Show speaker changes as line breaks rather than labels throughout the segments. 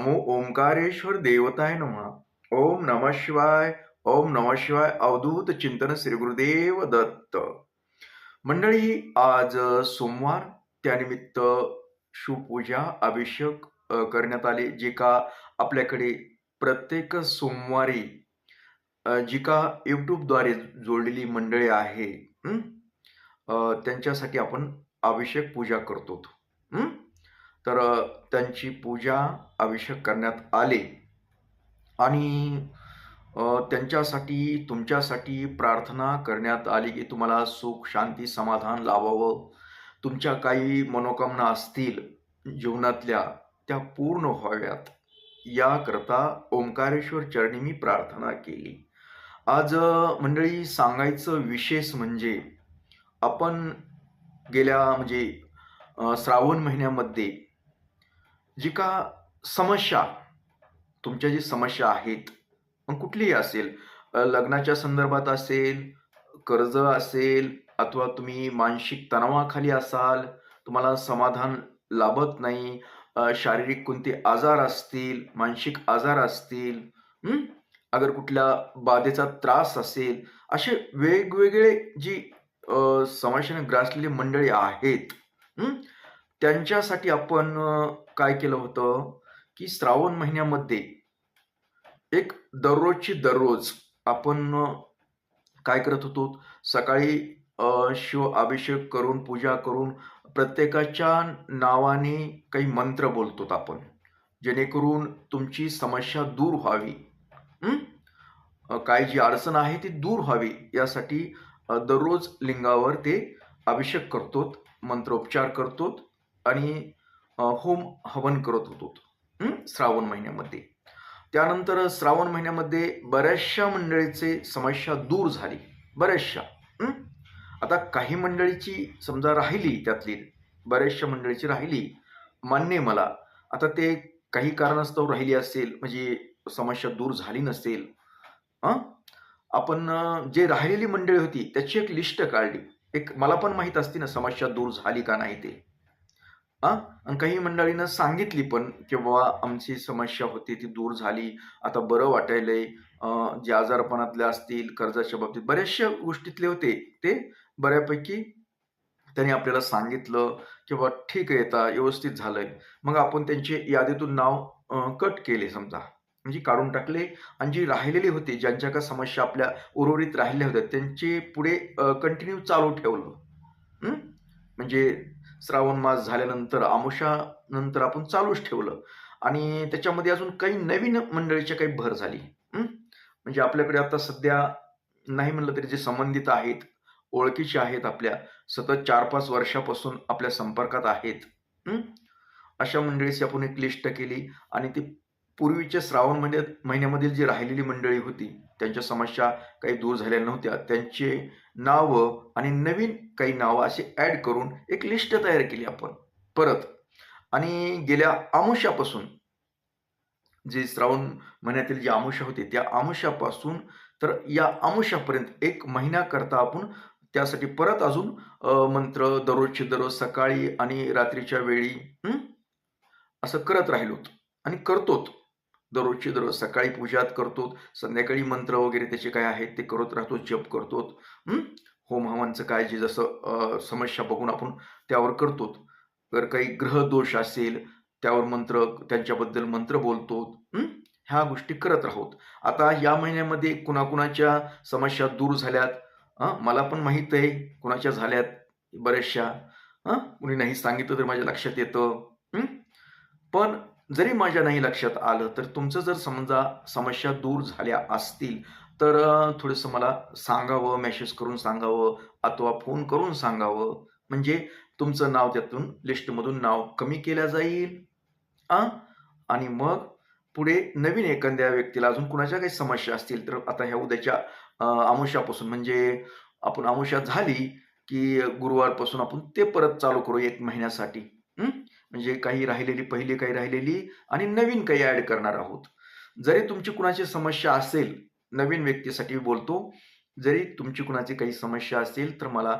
नमो ओंकारेश्वर देवताय नमः. ओम नम शिवाय ओम नम शिवाय अवधूत चिंतन श्री गुरुदेव दत्त. मंडळी आज सोमवार त्यानिमित्त शिवपूजा अभिषेक करण्यात आले जे का आपल्याकडे प्रत्येक सोमवारी जी का यूट्यूबद्वारे जोडलेली मंडळी आहे त्यांच्यासाठी आपण अभिषेक पूजा करतो. तर त्यांची पूजा अभिषेक करण्यात आले. आणि त्यांच्यासाठी तुमच्यासाठी प्रार्थना करण्यात आली की तुम्हाला सुख शांती समाधान लावावं तुमच्या काही मनोकामना असतील जीवनातल्या त्या पूर्ण व्हाव्यात. याकरता ओंकारेश्वर चरणी मी प्रार्थना केली. आज मंडळी सांगायचं विशेष म्हणजे आपण गेल्या म्हणजे श्रावण महिन्यामध्ये जी का समस्या तुमच्या जी समस्या आहेत मग कुठलीही असेल लग्नाच्या संदर्भात असेल कर्ज असेल अथवा तुम्ही मानसिक तणावाखाली असाल तुम्हाला समाधान लाभत नाही शारीरिक कोणते आजार असतील मानसिक आजार असतील अगर कुठल्या बाधेचा त्रास असेल असे वेगवेगळे जी समस्याने ग्रासलेली मंडळी आहेत त्यांच्यासाठी आपण काय केलं होतं की श्रावण महिन्यामध्ये एक दररोजची दररोज आपण काय करत होतो? सकाळी शिव अभिषेक करून पूजा करून प्रत्येकाच्या नावाने काही मंत्र बोलतो आपण. जेणेकरून तुमची समस्या दूर व्हावी. काय जी अडचण आहे ती दूर व्हावी. यासाठी दररोज लिंगावर ते अभिषेक करतो मंत्रोपचार करतो आणि होम हवन करत होतो श्रावण महिन्यामध्ये. त्यानंतर श्रावण महिन्यामध्ये बऱ्याचशा मंडळीचे समस्या दूर झाली. बऱ्याचशा आता काही मंडळीची समजा राहिली त्यातली बऱ्याचशा मंडळीची राहिली मान्य मला. आता ते काही कारणास्तव राहिली असेल म्हणजे समस्या दूर झाली नसेल आपण जे राहिलेली मंडळी होती त्याची एक लिस्ट काढली. एक मला पण माहीत असते ना समस्या दूर झाली का नाही ते. आणि काही मंडळीनं सांगितली पण की बाबा आमची समस्या होती ती दूर झाली. आता बरं वाटायलंय. जे आजारपणातले असतील कर्जाच्या बाबतीत बऱ्याचशा गोष्टीतले होते ते. बऱ्यापैकी त्यांनी आपल्याला सांगितलं की बाबा ठीक आहे आता व्यवस्थित झालंय. मग आपण त्यांचे यादीतून नाव कट केले समजा. म्हणजे काढून टाकले. आणि जी राहिलेली होती ज्यांच्या का समस्या आपल्या उर्वरित राहिल्या होत्या त्यांचे पुढे कंटिन्यू चालू ठेवलं. म्हणजे श्रावण मास झाल्यानंतर आमुषानंतर आपण चालूच ठेवलं. आणि त्याच्यामध्ये अजून काही नवीन मंडळीच्या काही भर झाली. म्हणजे आपल्याकडे आता सध्या नाही म्हणलं तरी जे संबंधित आहेत ओळखीचे आहेत आपल्या सतत चार पाच वर्षापासून आपल्या संपर्कात आहेत. अशा मंडळीची आपण एक लिस्ट केली आणि ती पूर्वीच्या श्रावण महिन्यात महिन्यामधील जी राहिलेली मंडळी होती त्यांच्या समस्या काही दूर झाल्या नव्हत्या. त्यांचे नावं आणि नवीन काही नावं असे ॲड करून एक लिस्ट तयार केली आपण. परत आणि गेल्या आमुष्यापासून जे श्रावण महिन्यातील जी आमुष्या होती त्या आमुष्यापासून तर या आमुष्यापर्यंत एक महिन्याकरता आपण त्यासाठी परत अजून मंत्र दररोजचे दररोज सकाळी आणि रात्रीच्या वेळी असं करत राहिलोत आणि करतोत. दररोजची दररोज सकाळी पूजात करतो संध्याकाळी मंत्र वगैरे त्याचे काय आहेत ते करत राहतो जप करतो. होम हवनचं काय जे जसं समस्या बघून आपण त्यावर करतो. जर काही ग्रह दोष असेल त्यावर मंत्र त्यांच्याबद्दल मंत्र बोलतो. ह्या गोष्टी करत राहोत. आता या महिन्यामध्ये कुणाकुणाच्या समस्या दूर झाल्यात? मला पण माहीत आहे कुणाच्या झाल्यात बऱ्याचशा. कुणी नाही सांगितलं तर माझ्या लक्षात येतं. पण जरी माझ्या नाही लक्षात आलं तर तुमचं जर समजा समस्या दूर झाल्या असतील तर थोडंसं मला सांगावं मेसेज करून सांगावं अथवा फोन करून सांगावं. म्हणजे तुमचं नाव त्यातून लिस्टमधून नाव कमी केलं जाईल आ आणि मग पुढे नवीन एखाद्या व्यक्तीला अजून कुणाच्या काही समस्या असतील तर आता ह्या उद्याच्या आमुष्यापासून म्हणजे आपण आमुष्या झाली की गुरुवारपासून आपण ते परत चालू करू एक महिन्यासाठी. म्हणजे काही राहिलेली पहिली काही राहिलेली आणि नवीन काही ऍड करणार आहोत जरी तुमची कुणाची समस्या असेल नवीन व्यक्तीसाठी बोलतो जरी तुमची कुणाची काही समस्या असेल तर मला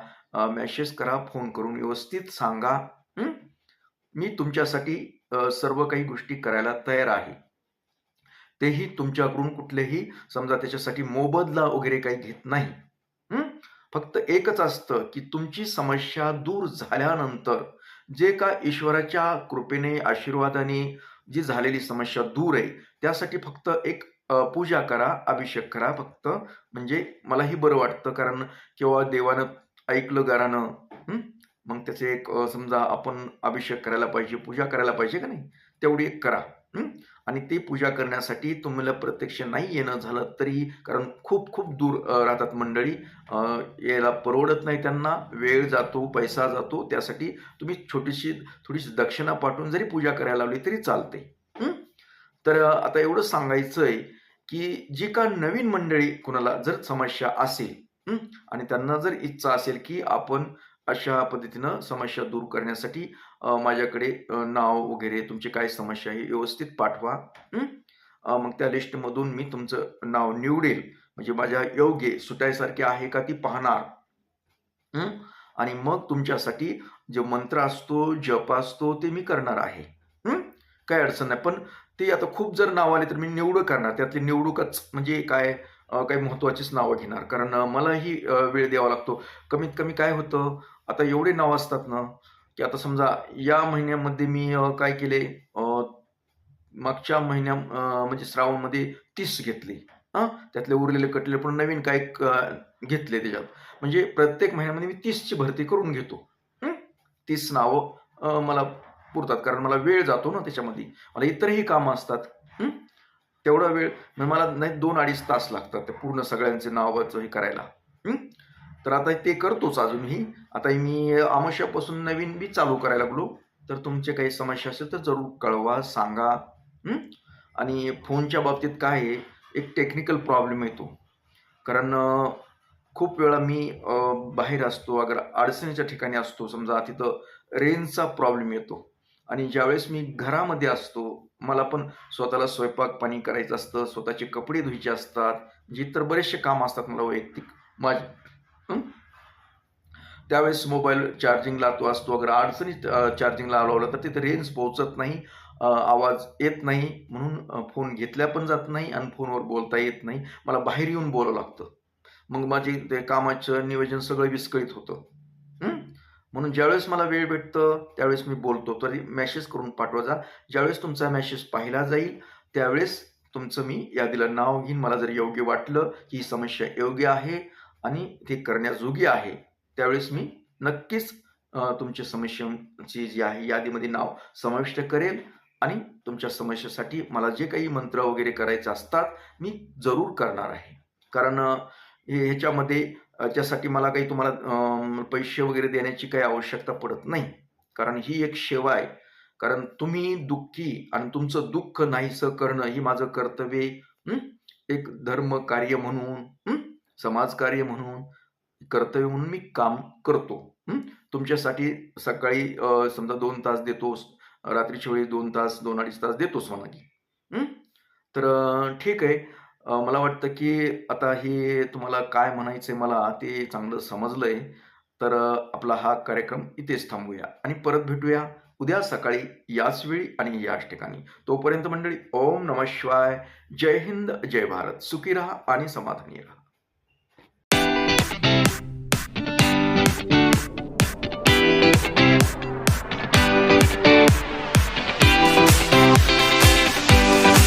मेसेज करा फोन करून व्यवस्थित सांगा मी तुमच्यासाठी सर्व काही गोष्टी करायला तयार आहे. तेही तुमच्याकडून कुठलेही समजा त्याच्यासाठी मोबदला वगैरे काही घेत नाही. फक्त एकच असतं, की तुमची समस्या दूर झाल्यानंतर जे का ईश्वराच्या कृपेने, आशीर्वादाने जी झालेली समस्या दूर आहे, त्यासाठी फक्त एक पूजा करा, अभिषेक करा फक्त. म्हणजे मलाही बरं वाटतं कारण केव्हा देवानं ऐकलं गारानं, मग त्याचे एक समजा आपण अभिषेक करायला पाहिजे, पूजा करायला पाहिजे का नाही? तेवढी एक करा. आणि ते पूजा करण्यासाठी तुम्हाला प्रत्यक्ष नाही येणं झालं तरी कारण खूप खूप दूर राहतात मंडळी. यायला परवडत नाही त्यांना. वेळ जातो, पैसा जातो. त्यासाठी तुम्ही छोटीशी थोडीशी दक्षिणा पाठवून जरी पूजा करायला लावली तरी चालते. तर आता एवढं सांगायचं आहे की जी का नवीन मंडळी कुणाला जर समस्या असेल, आणि त्यांना जर इच्छा असेल, की आपण अशा पद्धतीनं समस्या दूर करण्यासाठी माझ्याकडे नाव वगैरे तुमची काय समस्या आहे व्यवस्थित पाठवा. मग त्या लिस्टमधून मी तुमचं नाव निवडेल. म्हणजे माझ्या योग्य सुटायसारखी आहे का ती पाहणार. आणि मग तुमच्यासाठी जो मंत्र असतो, जप असतो ते मी करणार आहे. काय काही अडचण नाही. पण ते आता खूप जर नाव आले तर मी निवडं करणार. त्यातली निवडूकच म्हणजे काय काही महत्त्वाचीच नावं घेणार. कारण मलाही वेळ द्यावा लागतो. कमीत कमी काय होतं, आता एवढे नाव असतात ना, की आता समजा या महिन्यामध्ये मी काय केले मागच्या महिन्या म्हणजे श्रावणमध्ये 30 घेतले. हां. त्यातले उरलेले कटले पण नवीन काय घेतले त्याच्यात. म्हणजे प्रत्येक महिन्यामध्ये मी तीसची भरती करून घेतो. तीस नावं मला पुरतात. कारण मला वेळ जातो ना त्याच्यामध्ये. मला इतरही कामं असतात. तेवढा वेळ मग मला नाही 2-2.5 तास लागतात ते पूर्ण सगळ्यांचे नावाचं हे करायला. तर आता ते करतोच अजूनही. आता मी अमावास्यापासून नवीन बी चालू करायला लागलो. तर तुमचे काही समस्या असेल तर जरूर कळवा, सांगा. आणि फोनच्या बाबतीत काय आहे, एक टेक्निकल प्रॉब्लेम येतो. कारण खूप वेळा मी बाहेर असतो, अगर अडचणीच्या ठिकाणी असतो, समजा तिथं रेंजचा प्रॉब्लेम येतो. आणि ज्यावेळेस मी घरामध्ये असतो, मला पण स्वतःला स्वयंपाक-पाणी करायचं असतं, स्वतःचे कपडे धुवायचे असतात, म्हणजे इतर बरेचसे कामं असतात मला वैयक्तिक माझे. त्यावेळेस मोबाईल चार्जिंगला तो असतो. अगर अडचणीत चार्जिंगला लावला तर तिथे रेंज पोहोचत नाही. आवाज येत नाही. म्हणून फोन घेतल्या पण जात नाही आणि फोनवर बोलता येत नाही. मला बाहेर येऊन बोलावं लागतं. मग माझे ते कामाचं नियोजन सगळं विस्कळीत होतं. म्हणून ज्यावेळेस मला वेळ भेटतं, त्यावेळेस मी बोलतो. तरी मेसेज करून पाठवा जा ज्यावेळेस तुमचा मेसेज पाहिला जाईल, त्यावेळेस तुमचं मी यादीला नाव घेईन. मला जर योग्य वाटलं, की ही समस्या योग्य आहे आणि ते करण्याजोगी आहे, त्यावेळेस मी नक्कीच तुमच्या समस्यांची जी आहे यादीमध्ये नाव समाविष्ट करेल आणि तुमच्या समस्येसाठी मला जे काही मंत्र वगैरे करायचे असतात, मी जरूर करणार आहे. कारण हे ह्याच्यामध्ये याच्यासाठी त्यासाठी मला काही तुम्हाला पैसे वगैरे देण्याची काही आवश्यकता पडत नाही. कारण ही एक सेवा आहे. कारण तुम्ही दुःखी आणि तुमचं दुःख नाहीसं करणं ही माझं कर्तव्य एक धर्म कार्य म्हणून, समाजकार्य म्हणून, कर्तव्य म्हणून मी काम करतो. तुमच्यासाठी सकाळी समजा दोन तास देतोस, रात्रीच्या वेळी दोन तास, 2-2.5 तास देतोस म्हणा की. तर ठीक आहे. मला वाटतं की आता हे तुम्हाला काय म्हणायचंय मला ते चांगलं समजलंय. तर आपला हा कार्यक्रम इथेच थांबूया आणि परत भेटूया उद्या सकाळी याच वेळी आणि याच ठिकाणी. तोपर्यंत मंडळी ओम नमः शिवाय. जय हिंद, जय भारत. सुखी राहा आणि समाधानी राहा.